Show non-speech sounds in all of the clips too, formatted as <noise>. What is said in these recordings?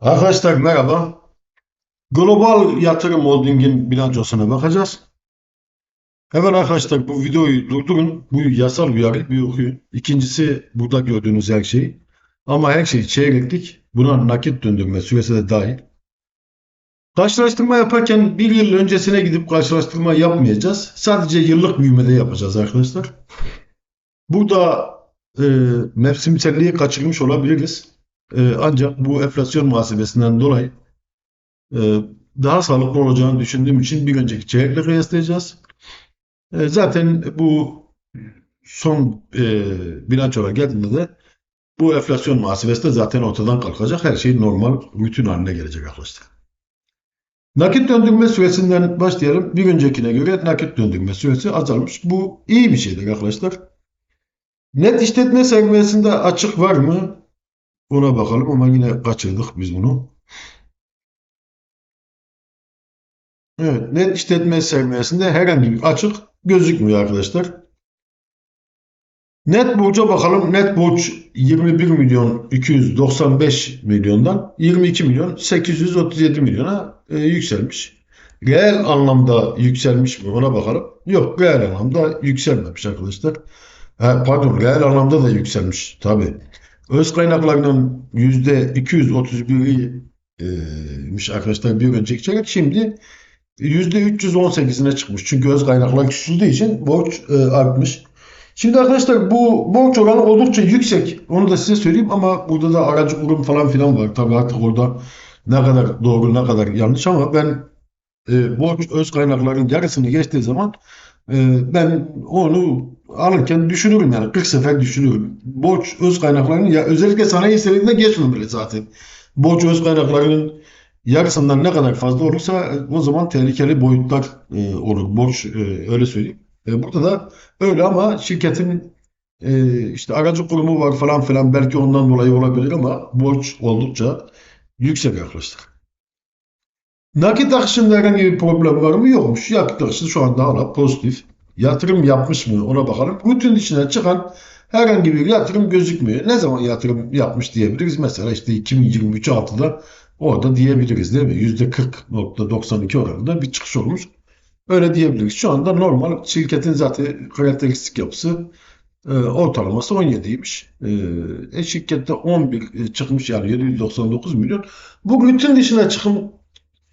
Arkadaşlar merhaba. Global Yatırım Holding'in bilançosuna bakacağız. Hemen arkadaşlar bu videoyu durdurun. Bu yasal uyarı bir okuyun. İkincisi burada gördüğünüz her şey. Ama her şey çeyreklik. Buna nakit döndürme süresi de dahil. Karşılaştırma yaparken bir yıl öncesine gidip karşılaştırma yapmayacağız. Sadece yıllık büyümede yapacağız arkadaşlar. Burada e, mevsimselliği kaçırmış olabiliriz. E, ancak bu enflasyon muhasebesinden dolayı e, daha sağlıklı olacağını düşündüğüm için bir önceki çeyrekle kıyaslayacağız. E, zaten bu son e, bilançolar geldiğinde de bu enflasyon muhasebesi de zaten ortadan kalkacak. Her şey normal, rutin haline gelecek arkadaşlar. Nakit döndürme süresinden başlayalım. Bir öncekine göre nakit döndürme süresi azalmış. Bu iyi bir şeydir arkadaşlar. Net işletme sermayesinde açık var mı? Ona bakalım ama yine kaçırdık biz bunu. Evet, net işletme sermayesinde herhangi bir açık gözükmüyor arkadaşlar. Net borca bakalım. Net borç 21 milyon 295 milyondan 22 milyon 837 milyona e, yükselmiş. Reel anlamda yükselmiş mi ona bakalım. Yok reel anlamda yükselmemiş arkadaşlar. Ha, pardon reel anlamda da yükselmiş tabii. Öz kaynaklarının %231'iymiş arkadaşlar bir önceki çeyrek. Şimdi %318'ine çıkmış. Çünkü öz kaynaklar küçüldüğü için borç e, artmış. Şimdi arkadaşlar bu borç oranı oldukça yüksek. Onu da size söyleyeyim ama burada da aracı kurum falan filan var. Tabii artık orada ne kadar doğru ne kadar yanlış ama ben e, borç öz kaynakların yarısını geçtiği zaman e, ben onu alırken düşünürüm yani 40 sefer düşünürüm. Borç öz kaynaklarının ya özellikle sanayi senedinde geçmemeli zaten. Borç öz kaynaklarının yarısından ne kadar fazla olursa o zaman tehlikeli boyutlar e, olur. Borç e, öyle söyleyeyim. E, burada da öyle ama şirketin e, işte aracı kurumu var falan filan belki ondan dolayı olabilir ama borç oldukça yüksek arkadaşlar. Nakit akışında herhangi bir problem var mı? Yokmuş. Nakit akışı şu anda hala pozitif. Yatırım yapmış mı? Ona bakalım. Rutin içinden çıkan herhangi bir yatırım gözükmüyor. Ne zaman yatırım yapmış diyebiliriz? Mesela işte 2023 altıda orada diyebiliriz değil mi? %40.92 oranında bir çıkış olmuş. Öyle diyebiliriz. Şu anda normal şirketin zaten karakteristik yapısı e, ortalaması 17'ymiş. E, e, şirkette 11 çıkmış yani 799 milyon. Bu rutin dışına çıkım,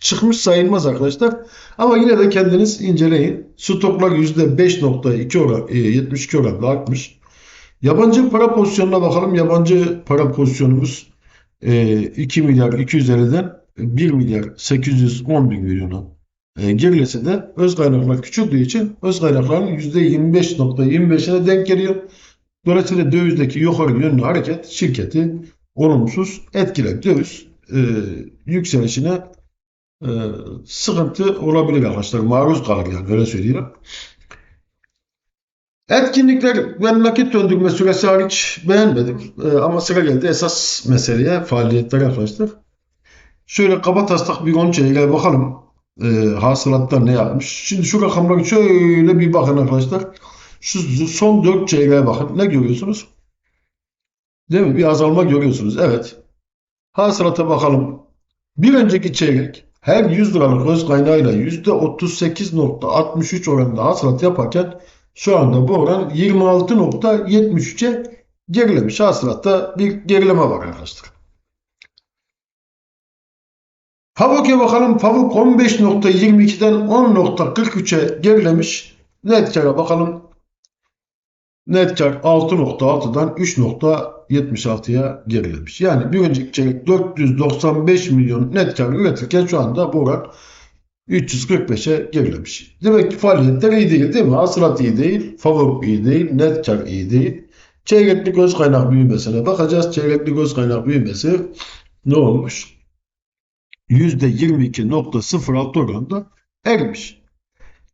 çıkmış sayılmaz arkadaşlar. Ama yine de kendiniz inceleyin. Stoklar %5.2 oran, e, 72 oranında artmış. Yabancı para pozisyonuna bakalım. Yabancı para pozisyonumuz e, 2 milyar 250'den 1 milyar 811 milyona e, gerilese de öz kaynaklar küçüldüğü için öz kaynakların %25.25'ine denk geliyor. Dolayısıyla dövizdeki yukarı yönlü hareket şirketi olumsuz etkiler. Döviz e, yükselişine e, sıkıntı olabilir arkadaşlar. Maruz kalır yani öyle söyleyeyim. Etkinlikler ben nakit döndürme süresi hariç beğenmedim. E, ama sıra geldi esas meseleye faaliyetler arkadaşlar. Şöyle kaba taslak bir 10 çeyreğe bakalım. E, hasılatlar ne yapmış? Şimdi şu rakamlara şöyle bir bakın arkadaşlar. Şu son 4 çeyreğe bakın. Ne görüyorsunuz? Değil mi? Bir azalma görüyorsunuz. Evet. Hasılata bakalım. Bir önceki çeyrek her 100 liralık öz kaynağıyla %38.63 oranında hasılat yaparken şu anda bu oran 26.73'e gerilemiş. Hasılatta bir gerileme var arkadaşlar. Favok'e bakalım. Favok 15.22'den 10.43'e gerilemiş. Net kar'a bakalım. Net kar 6.6'dan 3.76'ya gerilemiş. Yani bir önceki çeyrek 495 milyon net kar üretirken şu anda bu oran 345'e gerilemiş. Demek ki faaliyetler iyi değil değil mi? Hasılat iyi değil, favori iyi değil, net kar iyi değil. Çeyreklik öz kaynak büyümesine bakacağız. Çeyreklik öz kaynak büyümesi ne olmuş? %22.06 oranında erimiş.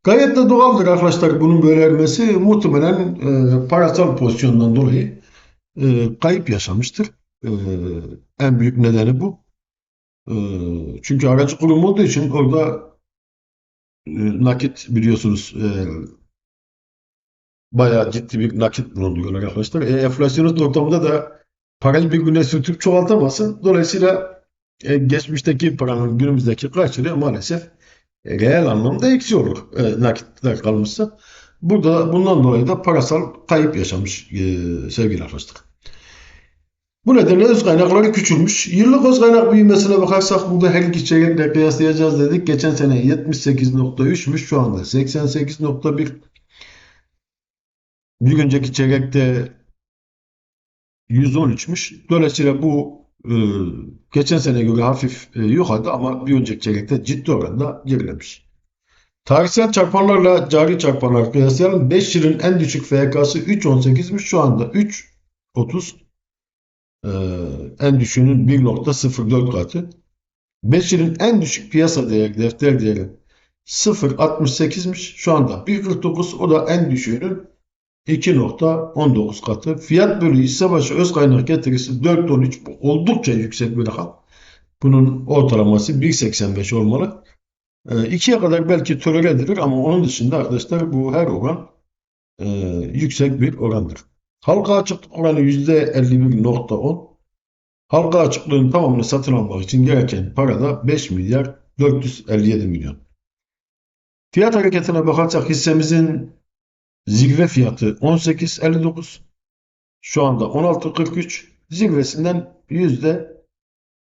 Gayet de doğaldır arkadaşlar bunun böyle ermesi. Muhtemelen e, parasal pozisyondan dolayı e, kayıp yaşamıştır. E, en büyük nedeni bu. E, çünkü aracı kurum olduğu için orada e, nakit biliyorsunuz e, bayağı ciddi bir nakit bulunduruyorlar arkadaşlar. E, enflasyonist ortamında da parayı bir güne sürtüp çoğaltamazsın. Dolayısıyla e, geçmişteki paranın günümüzdeki karşılığı maalesef e, reel anlamda eksi olur e, nakitler kalmışsa. Burada bundan dolayı da parasal kayıp yaşamış e, sevgili arkadaşlar. Bu nedenle öz kaynakları küçülmüş. Yıllık öz kaynak büyümesine bakarsak burada her iki çeyrekle kıyaslayacağız dedik. Geçen sene 78.3'müş şu anda 88.1. Bir önceki çeyrekte 113'müş. Dolayısıyla bu e, geçen sene göre hafif e, yukarıda ama bir önceki çeyrekte ciddi oranda gerilemiş. Tarihsel çarpanlarla cari çarpanlar kıyaslayalım. 5 yılın en düşük FK'sı 3.18'miş. Şu anda 3.30 e, en düşüğünün 1.04 katı. 5 yılın en düşük piyasa değeri, defter değeri 0.68'miş. Şu anda 1.49 o da en düşüğünün 2.19 katı. Fiyat bölü hisse başı öz kaynak getirisi 4.13 bu oldukça yüksek bir rakam. Bunun ortalaması 1.85 olmalı. 2'ye kadar belki tolere edilir ama onun dışında arkadaşlar bu her oran e, yüksek bir orandır. Halka açıklık oranı %51.10. Halka açıklığın tamamını satın almak için gereken para da 5 milyar 457 milyon. Fiyat hareketine bakarsak hissemizin zirve fiyatı 18.59. Şu anda 16.43. Zirvesinden yüzde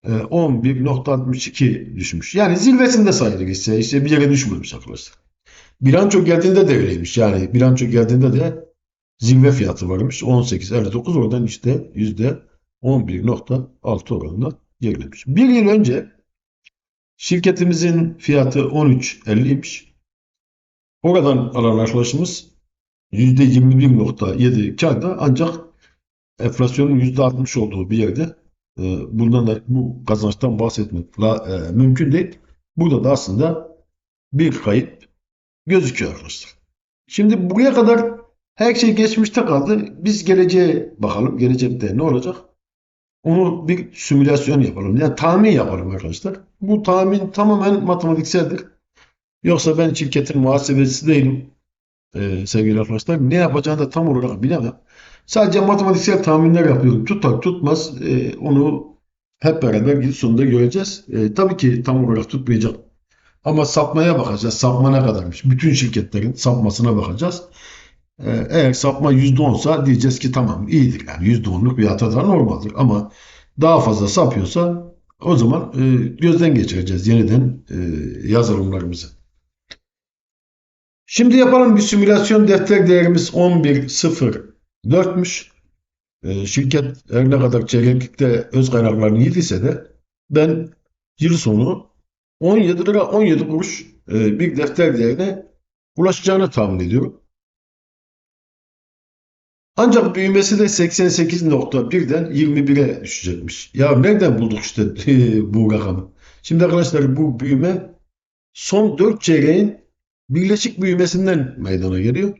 e, 11.62 düşmüş. Yani zirvesinde sayılır hisse. İşte bir yere düşmemiş arkadaşlar. Bilanço geldiğinde de öyleymiş. Yani bilanço geldiğinde de zirve fiyatı varmış. 18.59 oradan işte yüzde 11.6 oranında gerilemiş. Bir yıl önce şirketimizin fiyatı 13.50'ymiş. Oradan alan arkadaşımız %21.7 karda ancak enflasyonun %60 olduğu bir yerde e, bundan da bu kazançtan bahsetmek e, mümkün değil. Burada da aslında bir kayıp gözüküyor arkadaşlar. Şimdi buraya kadar her şey geçmişte kaldı. Biz geleceğe bakalım. Gelecekte ne olacak? Onu bir simülasyon yapalım. Yani tahmin yapalım arkadaşlar. Bu tahmin tamamen matematikseldir. Yoksa ben şirketin muhasebecisi değilim e, sevgili arkadaşlar. Ne yapacağını da tam olarak bilemem. Sadece matematiksel tahminler yapıyorum. Tutar tutmaz e, onu hep beraber gün sonunda göreceğiz. E, tabii ki tam olarak tutmayacak. Ama sapmaya bakacağız. Sapma ne kadarmış? Bütün şirketlerin sapmasına bakacağız. E, eğer sapma %10'sa diyeceğiz ki tamam iyidir. Yani %10'luk bir hata da normaldir. Ama daha fazla sapıyorsa o zaman e, gözden geçireceğiz yeniden e, yazılımlarımızı. Şimdi yapalım bir simülasyon defter değerimiz 11.04'müş. E, şirket her ne kadar çeyreklikte öz kaynaklarını yediyse de ben yıl sonu 17 lira 17 kuruş e, bir defter değerine ulaşacağını tahmin ediyorum. Ancak büyümesi de 88.1'den 21'e düşecekmiş. Ya nereden bulduk işte bu rakamı? Şimdi arkadaşlar bu büyüme son 4 çeyreğin birleşik büyümesinden meydana geliyor.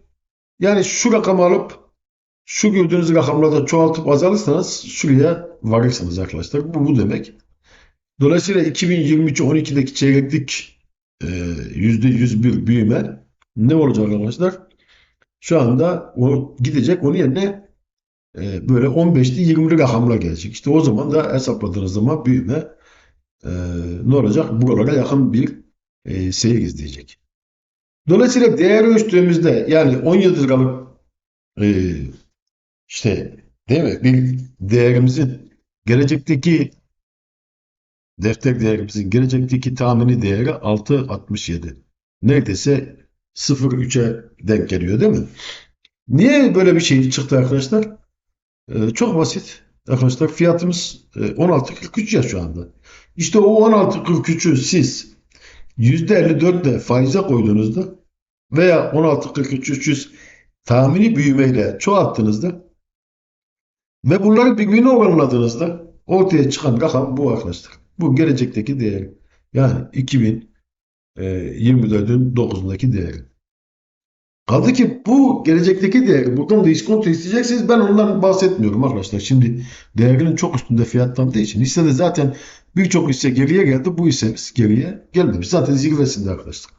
Yani şu rakamı alıp şu gördüğünüz rakamlarda çoğaltıp azalırsanız şuraya varırsınız arkadaşlar. Bu, bu demek. Dolayısıyla 2023 12'deki çeyreklik e, %101 büyüme ne olacak arkadaşlar? Şu anda o gidecek onun yerine e, böyle 15'li 20'li rakamlar gelecek. İşte o zaman da hesapladığınız zaman büyüme e, ne olacak? Buralara yakın bir e, seyir izleyecek. Dolayısıyla değer ölçtüğümüzde yani 17 liralık e, işte değil mi? Bir değerimizin gelecekteki defter değerimizin gelecekteki tahmini değeri 6.67. Neredeyse 0.3'e denk geliyor değil mi? Niye böyle bir şey çıktı arkadaşlar? Ee, çok basit. Arkadaşlar fiyatımız e, 16.43 ya şu anda. İşte o 16.43'ü siz %54 de faize koyduğunuzda veya 16.43 tahmini büyümeyle çoğalttığınızda ve bunları birbirine oranladığınızda ortaya çıkan rakam bu arkadaşlar. Bu gelecekteki değeri. Yani 2024'ün 9'undaki değeri. Kaldı ki bu gelecekteki değeri buradan da iskonto isteyeceksiniz. Ben ondan bahsetmiyorum arkadaşlar. Şimdi değerinin çok üstünde fiyatlandığı için hissede zaten birçok hisse geriye geldi. Bu hissemiz geriye gelmemiş. Zaten zirvesinde arkadaşlar.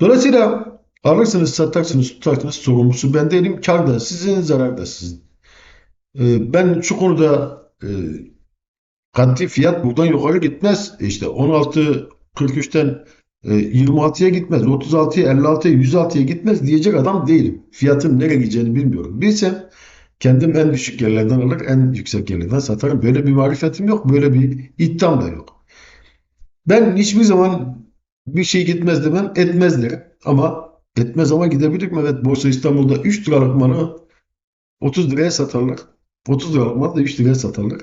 Dolayısıyla alırsınız, satarsınız, tutarsınız sorumlusu ben değilim. Kar da sizin, zarar da sizin. Ee, ben şu konuda e, Katli fiyat buradan yukarı gitmez. İşte 16.43'ten e, 26'ya gitmez. 36'ya, 56'ya, 106'ya gitmez diyecek adam değilim. Fiyatın nereye gideceğini bilmiyorum. Bilsem kendim en düşük yerlerden alır, en yüksek yerlerden satarım. Böyle bir marifetim yok. Böyle bir iddiam da yok. Ben hiçbir zaman bir şey gitmez demem, etmez derim. Ama etmez ama gidebilir mi? Evet, Borsa İstanbul'da 3 liralık malı 30 liraya satarlar. 30 liralık malı da 3 liraya satarlar.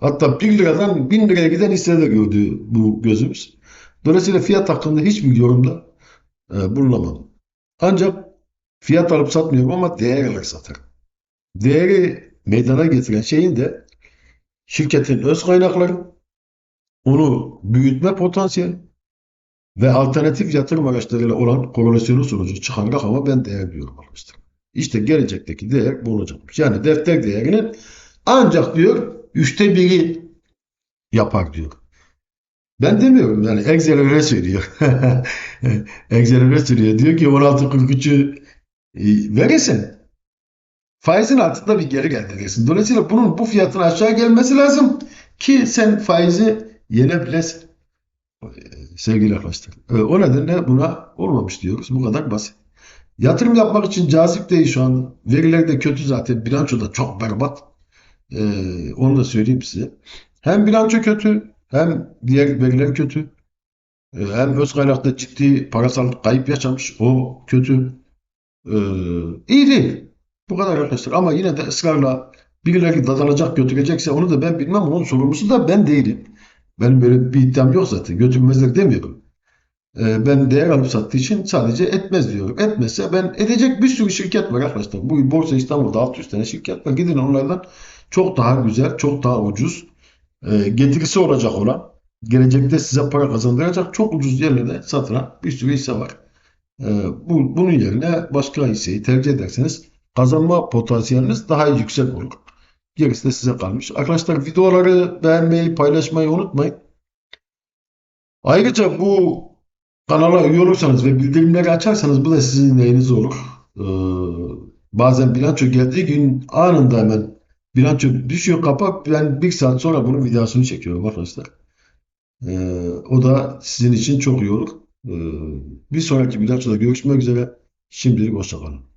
Hatta 1 liradan 1000 liraya giden hisseleri de gördü bu gözümüz. Dolayısıyla fiyat hakkında hiçbir yorumda e, bulunamadım. Ancak fiyat alıp satmıyorum ama değer alarak satarım. Değeri meydana getiren şeyin de şirketin öz kaynakları, onu büyütme potansiyeli ve alternatif yatırım araçlarıyla olan korelasyonu sonucu çıkan rakama ben değer diyorum arkadaşlar. İşte gelecekteki değer bu olacakmış. Yani defter değerinin ancak diyor üçte biri yapar diyor. Ben demiyorum yani Excel öyle söylüyor. <laughs> Excel öyle söylüyor. Diyor ki 16.43'ü e, verirsin. Faizin altında bir geri geldirirsin. Dolayısıyla bunun bu fiyatın aşağı gelmesi lazım ki sen faizi yenebilesin. Sevgili arkadaşlar. E, O nedenle buna olmamış diyoruz. Bu kadar basit. Yatırım yapmak için cazip değil şu an. Veriler de kötü zaten. Bilanço da çok berbat. Ee, onu da söyleyeyim size. Hem bilanço kötü, hem diğer veriler kötü. Ee, hem öz kaynakta ciddi parasal kayıp yaşamış. O kötü. Ee, iyi değil. Bu kadar arkadaşlar. Ama yine de ısrarla birileri dadanacak götürecekse onu da ben bilmem. Onun sorumlusu da ben değilim. Benim böyle bir iddiam yok zaten. Götürmezler demiyorum. Ee, ben değer alıp sattığı için sadece etmez diyorum. Etmezse ben edecek bir sürü şirket var arkadaşlar. Bu Borsa İstanbul'da 600 tane şirket var. Gidin onlardan çok daha güzel, çok daha ucuz, e, getirisi olacak olan, gelecekte size para kazandıracak çok ucuz yerlerde satılan bir sürü hisse var. E, bu, bunun yerine başka hisseyi tercih ederseniz kazanma potansiyeliniz daha yüksek olur. Gerisi de size kalmış. Arkadaşlar videoları beğenmeyi, paylaşmayı unutmayın. Ayrıca bu kanala üye olursanız ve bildirimleri açarsanız bu da sizin neyiniz olur. Ee, bazen bilanço geldiği gün anında hemen bilanço düşüyor kapak. Ben bir saat sonra bunun videosunu çekiyorum arkadaşlar. Ee, o da sizin için çok iyi olur. Ee, bir sonraki bilançoda görüşmek üzere. Şimdilik hoşçakalın.